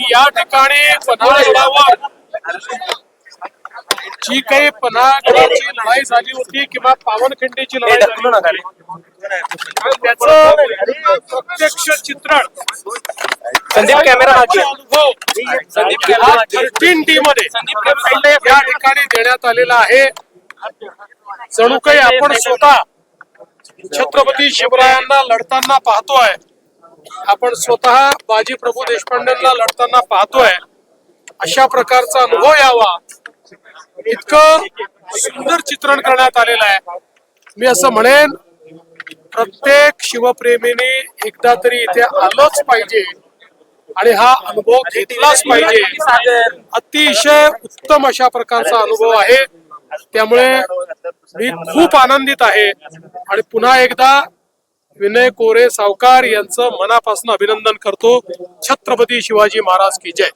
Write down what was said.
की या ठिकाणी पन्हाळगडावर जी काही पन्हाळगडाची लढाई झाली होती किंवा पावनखिंडीची लढाई झाली होती, त्याचं प्रत्यक्ष चित्रण संदीप कॅमेरा. अनुभव. थर्टीन डी मध्ये या ठिकाणी देण्यात आलेला आहे जणू काही आपण स्वतः छत्रपती शिवरायांना लढताना पाहतोय आपण स्वतः बाजी प्रभू देशपांडेंना लढताना पाहतोय. अशा प्रकारचा अनुभव यावा. इतकं सुंदर चित्रण करण्यात आलेलं आहे. मी असं म्हणेन प्रत्येक शिवप्रेमीने एकदा तरी इथे आलोच पाहिजे आणि हा अनुभव घेतलाच पाहिजे. अतिशय उत्तम अशा प्रकारचा अनुभव आहे. त्यामुळे मी खूप आनंदित आहे. आणि पुन्हा एकदा विनय कोरे सावकार यांचं मनापासून अभिनंदन करतो. छत्रपती शिवाजी महाराज की जय.